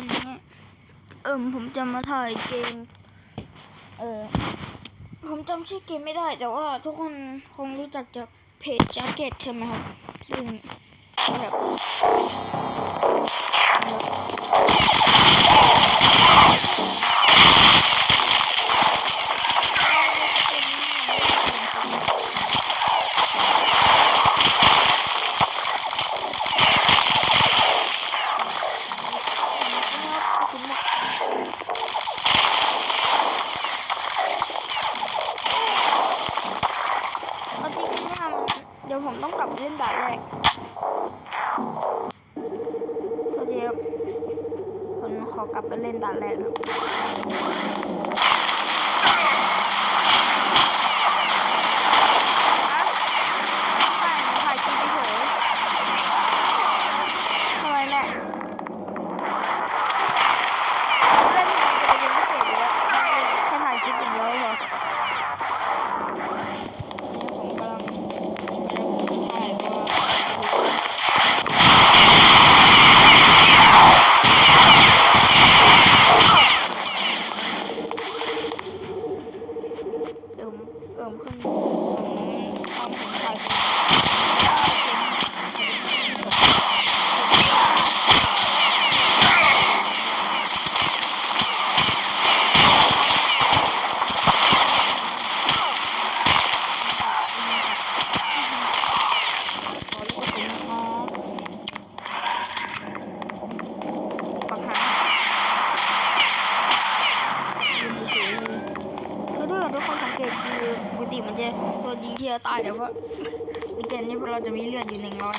วันนี้ เอิมผมจะมาถ่ายเกม เออผมจำชื่อเกมไม่ได้ แต่ว่าทุกคนคงรู้จักจะเพจแจ็คเก็ตใช่ไหมครับซึ่งแบบ คนสังเกตคือปกติมันจะตัวดีที่จะตายแต่ว่าอีกเกนนี้เราจะมีเลือดอยู่หนึ่งร้อย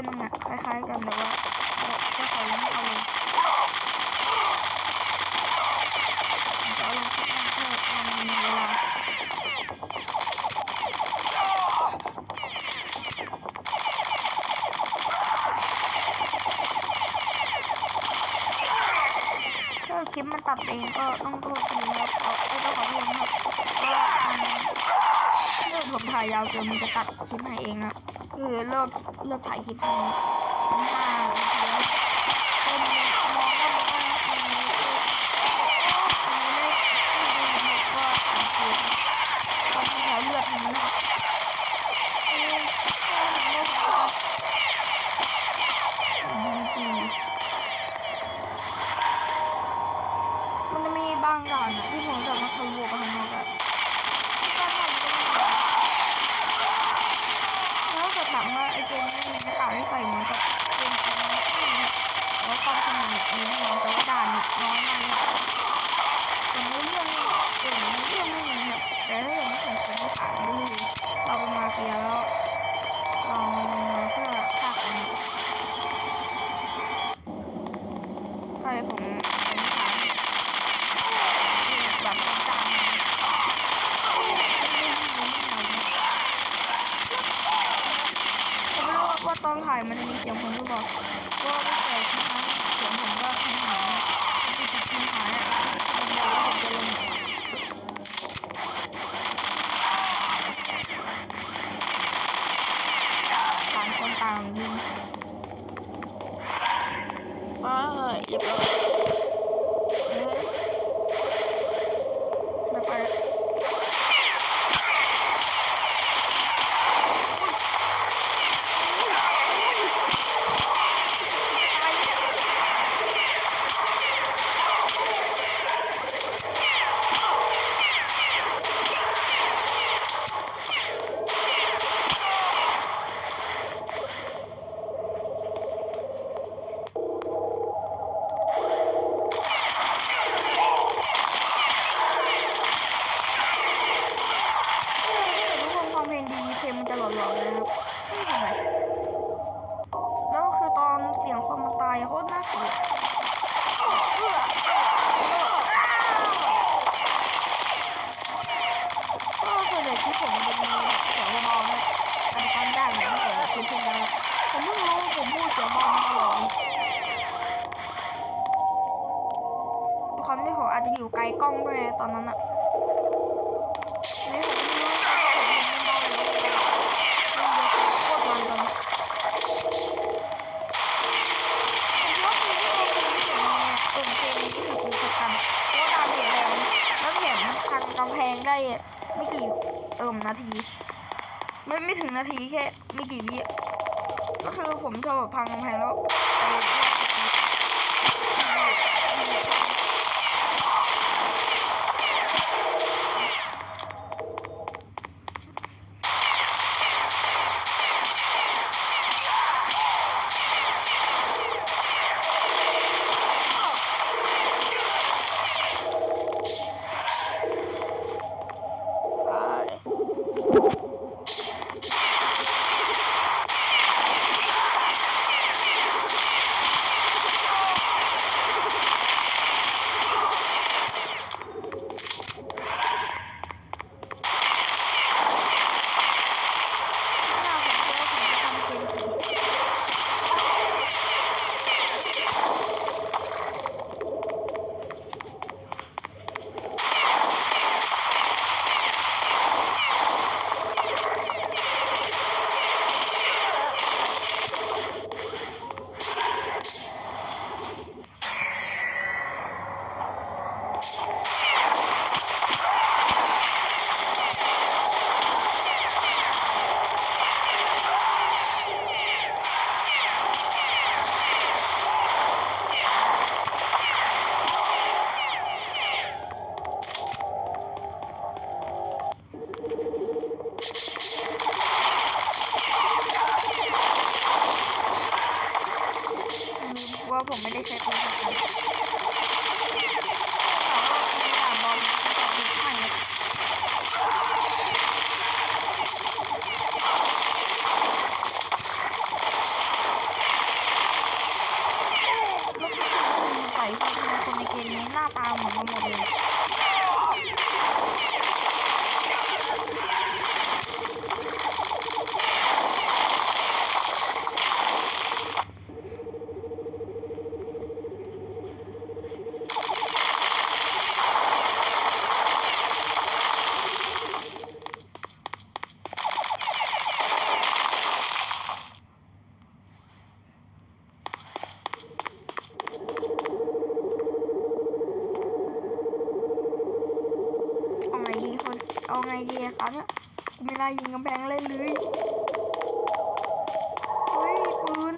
มนึะคล้ายๆกันแต่ว่าเจ้าของยังไม่เอาลงจะเอลงสักวันเถอะมันมีถ้าคลิปมันตัดเองก็ต้องโทษทีครับขอไม่ต้องขอโทษนะครับว่าเมื่อผมถ่ายยาวเกินมันจะตัดคลิปให้เองนะ คือเลิกเลิกถ่ายคลิปให้ มีแน่นอนแต่ว่าด่านน้อยมากเลยส่วนในเรื่องเนี่ยส่วนในเรื่องไม่มีครับแต่ถ้าเกิดไม่ถึงคนที่ผ่านก็คือเราเป็นมาเฟียแล้วเรามาเพื่อฆ่าคนใช่ผมเป็นทหารแบบต่างผมไม่รู้ว่าตอนถ่ายมันจะมีเสียงผมหรือเปล่าก็ไม่เคยใช่ หลอนๆนะครับไม่ทำไมแล้วคือตอนเสียงคนมันตายโคตรน่าก นาที ไม่ไม่ถึงนาทีแค่ไม่กี่วิก็คือผมชอบแบบพังกำแพงแล้ว ผมไม่ได้ใช้ปืนสกันแต่ว่ามีด่านบอลจะมีให้นะแล้วก็คือใส่คนในเกมนี้หน้าตาเหมือนกันหมดเลย เอาไงดีคน เอาไงดีครับเนี่ยไม่ได้ยิงกำแพงเลยเลยเฮ้ยปืน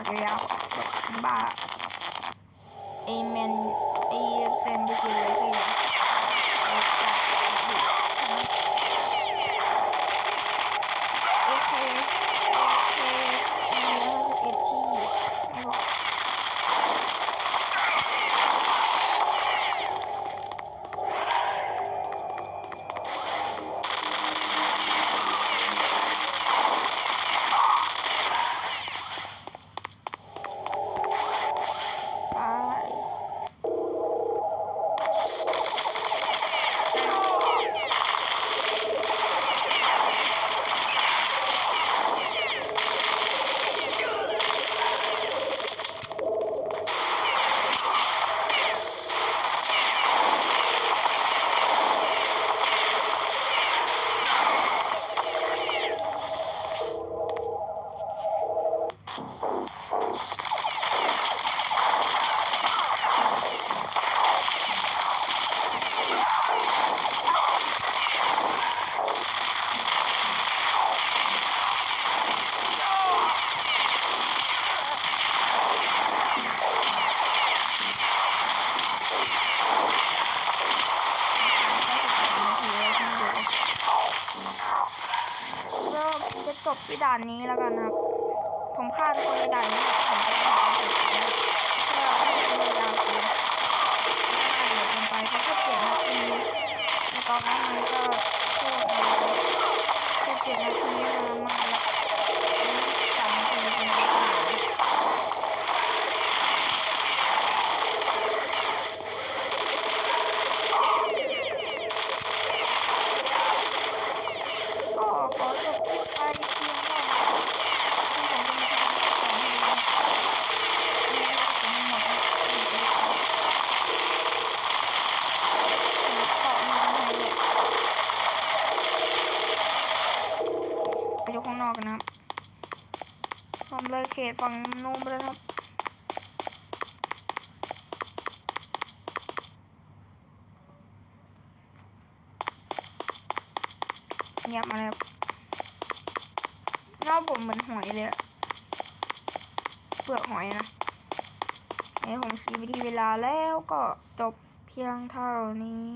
ากยาวแบบบ้าไอแมนไอเซนดิคิเลย ไปด่านนี้แล้วกันนะครับ ผมฆ่าทุกคนไปด่านนี้ผมจะทำการจบแล้วเพื่อให้มันยาวเกินไม่น่าเดือดเกินไปเพราะแค่เจ็ดนาทีในตอนนั้นมันก็โคตรนานแค่เจ็ดนาทีนานมากแล้วสามนาทีเป็นนานก็ขอจบคลิปไปเพียงเท่านี้ที่ผมจะมาทำต่อให้ดูนะนี่ก็ผมหมดแล้วที่จะทำผมเกาะมาให้เลยไปดูข้างน อกกันะครับผมเลยเขตฝั่งนู้นไปเลยครับเงียบมาแล้วหน้าผมเหมือนหอยเลยเปลือกหอยนะนี่ผมชี้วิธีเวลาแล้วก็จบเพียงเท่านี้